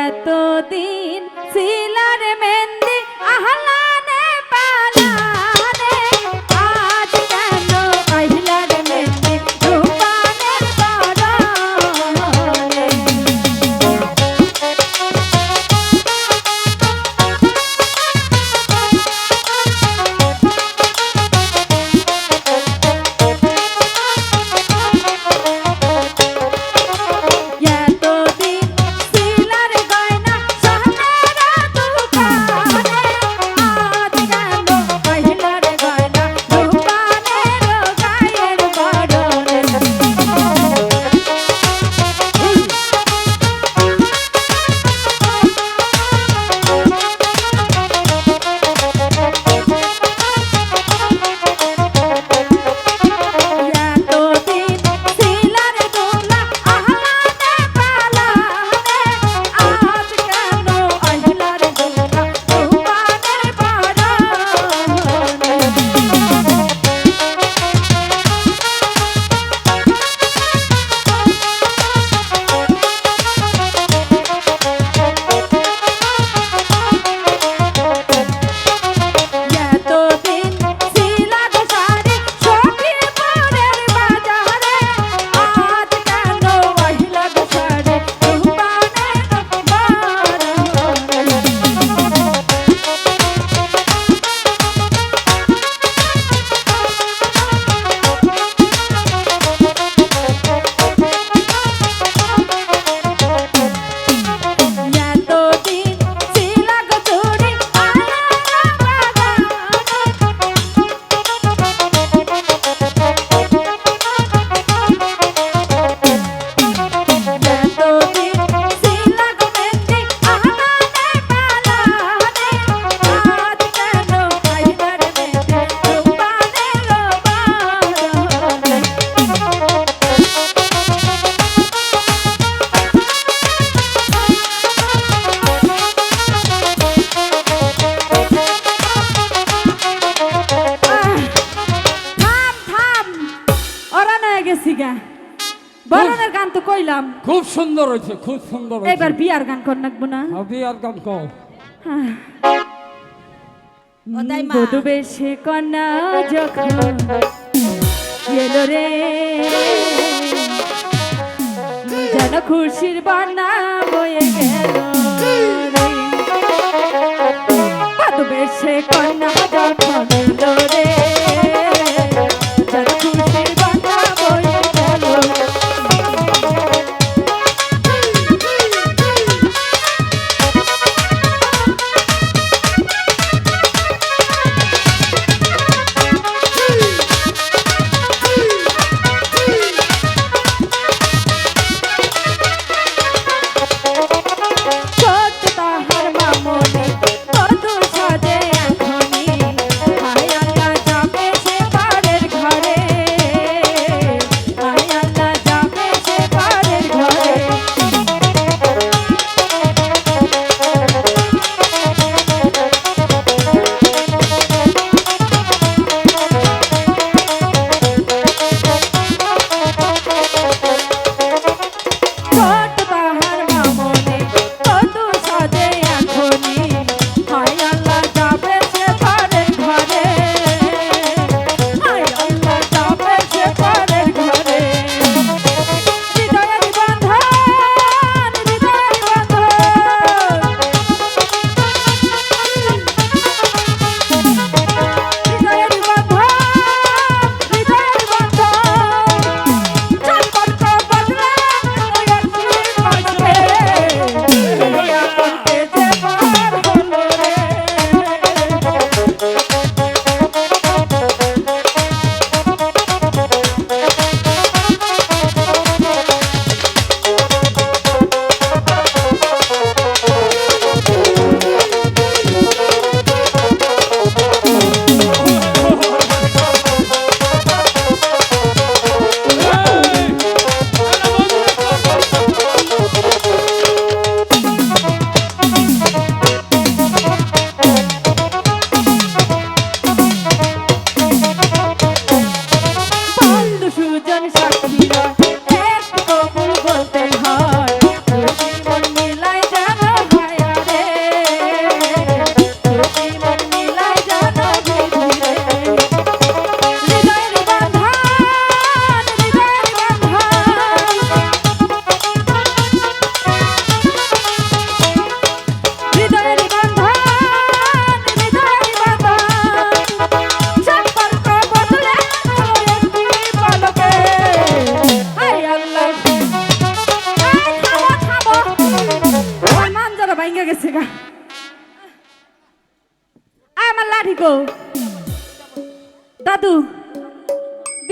এতদিন শিলার মেন্দি আহ্লা হইলাম খুব সুন্দর হয়েছে খুব সুন্দর এবার বিয়ার গান কর নাকবো না। হ্যাঁ, বিয়ার গান কর। বধু সে কন্যা যখন এলো রে যেন খুশির বানা বয়ে গেল বধু বেশে কন্যা যখন এলো রে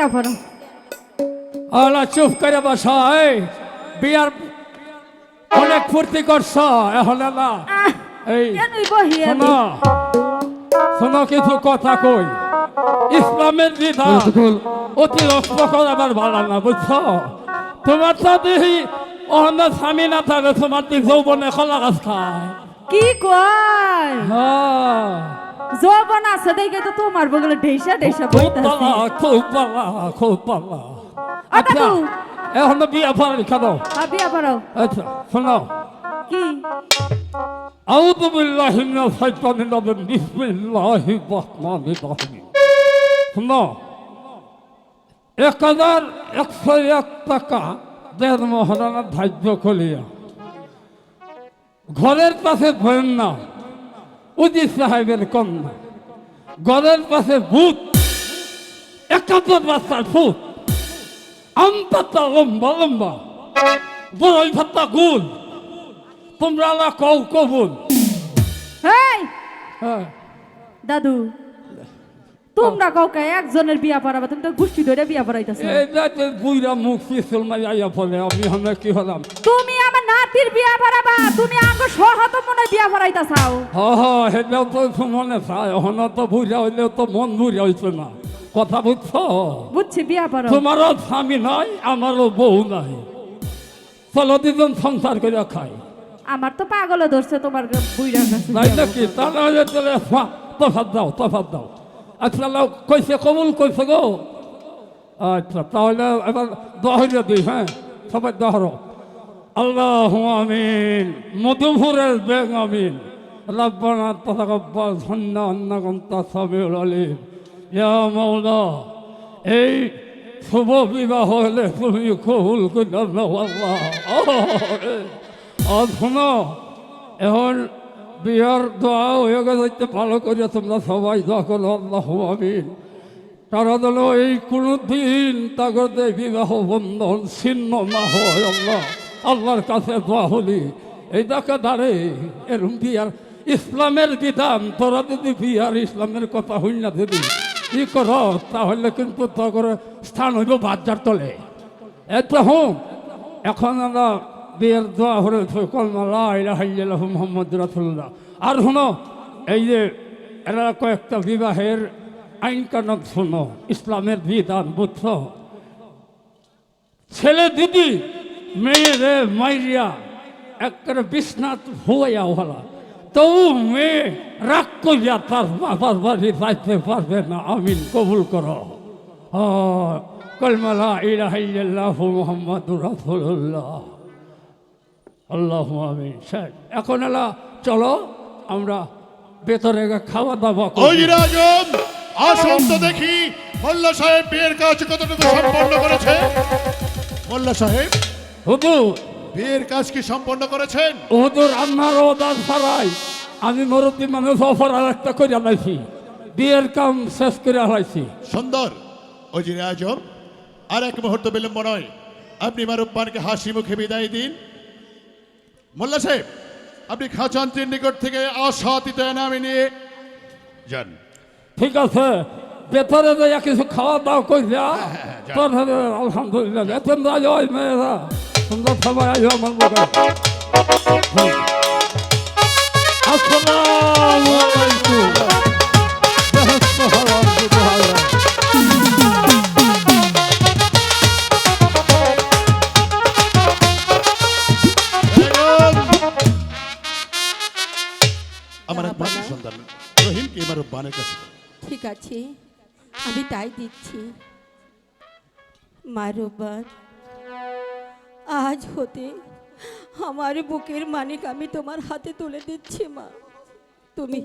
বিয়া করো। আলা চুপ করে বসা এই বিয়ার অনেক ফুর্তি করছ এখন না এই? শোনো শোনো কিছু কথা কই। ইসলামের বিধান অতি রক্ত আমার ভালো না বুঝছ? তোমার তো দেখি অন্য স্বামী না থাকে তোমার দিক যৌবনে কলা গাছ খায় কি কয়? হ্যাঁ। যৌবন আছে দেখে তো তোমার বগলে ঢেসা ঢেসা খুব বইতাছে পালা খুব পালা খুব পালা আ, আচ্ছা দাদু। এখন বিয়া ফাড়ি খাবো আ, বিয়া করো আচ্ছা শোনো কি أعوذ بالله من الشيطان الرجيم بسم الله الرحمن الرحيم শোনো এক হাজার একশো এক টাকা দেড় মহারানার ধার্য করিয়া ঘরের পাশে ভয়েন না সাহেবের কন্যা। পাশে ভূত একাত্তর আমপাতা লম্বা লম্বা বড়ই ভাত্তা গুল। তোমরা না কও কবুল। হ্যাঁ। দাদু তোমরা কাউকে একজনের বিয়া পড়াবা তুমি তো গোষ্ঠী ধরে বিয়া পড়াইতেছো। বুইরা মুখ পিছল মারিয়া ফলে আমি হলে কি হলাম? তুমি নাতির বিয়া পড়াবা তুমি আঙ্গ সহত মনে বিয়া পড়াইতাছাও হ হ হেলেও তো মনে চায় হন তো বুঝা হইলেও তো মন বুঝা হইছে না। কথা বুঝছ? বুঝছি বিয়া পড়ো তোমারও স্বামী নাই আমারও বউ নাই। চলো দুজন সংসার করে খাই। আমার তো পাগলে ধরছে তোমার বুইরার কাছে নাই নাকি? তাহলে তাহলে তফাত দাও তফাত দাও। আচ্ছা লাও কইছে কবুল কইছে গো। আচ্ছা তাহলে এবার দহরিয়া দিই হ্যাঁ? সবাই দহর আল্লাহ আমিন, মধুপুরের বেগ আমিন। রব্বানা তথাকব্বাল সন্না অন্নাগন্তা সাবিউল আলিম। ইয়া মাওলা, এই শুভ বিবাহ হলে তুমি কবুল শোনো, এখন বিয়ার দোয়া হয়ে গেছে ভালো করে তোমরা সবাই দোয়া করো, আল্লাহ আমিন। তারা এই কোনো দিন তাগতে বিবাহ বন্ধন ছিন্ন না হয়, আল্লাহ। আল্লাহর কাছে দোয়া হলি, এই দেখা দাঁড়ে এরম বিয়ার ইসলামের বিধান, তোরা যদি বিয়ার ইসলামের কথা হই না যদি, কি কর? তাহলে কিন্তু তখন স্থান হইব বাজার তলে। এত হোম। এখন আমরা বিয়ের দোয়া হরে কলমাল্লাহ ইলাহ মোহাম্মদ রাসুল্লাহ আর শোনো, এই যে এরা কয়েকটা বিবাহের আইন কানুন শোনো, ইসলামের বিধান বুঝছ? ছেলে দিদি মেয়েরে মাইরিয়া একটা বিশ্বনাথ হইয়া হলা তবু মেয়ে রাগ করিয়া তার বাবার বাড়ি যাইতে পারবে না আমিন কবুল করো। কলমালা ইলাহ মোহাম্মদ রাসুল্লাহ আল্লাহ আমিন। স্যার এখন এলা চলো আমরা ভেতরে খাওয়া দাওয়া করি। আসুন তো দেখি মোল্লা সাহেব বিয়ের কাজ কতটুকু সম্পন্ন করেছে? মোল্লা সাহেব হুজুর। বিয়ের কাজ কি সম্পন্ন করেছেন? হুজুর আমার ওদার ছাড়াই আমি মরতি মানুষ অফার আর একটা করে লাইছি বিয়ের কাম শেষ করে হারাইছি সুন্দর। ওজির আজম আর এক মুহূর্ত বিলম্ব নয়। আপনি মারুব্বানকে হাসি মুখে বিদায় দিন। মোল্লা সাহেব আপনি খাজান্তির নিকট থেকে আশাতীত নামে নিয়ে যান। ঠিক আছে ভেতরে যাইয়া কিছু খাওয়া দাওয়া কইরা হ্যাঁ। তারপরে আলহামদুলিল্লাহ তোমরা যাও মেয়েরা। আসসালামু আলাইকুম সন্তান রহিমকে মারুব্বানের কাছে ঠিক আছে আমি তাই দিচ্ছি। মারুবার আজ হতে আমার বুকের মানিক আমি তোমার হাতে তুলে দিচ্ছি মা। তুমি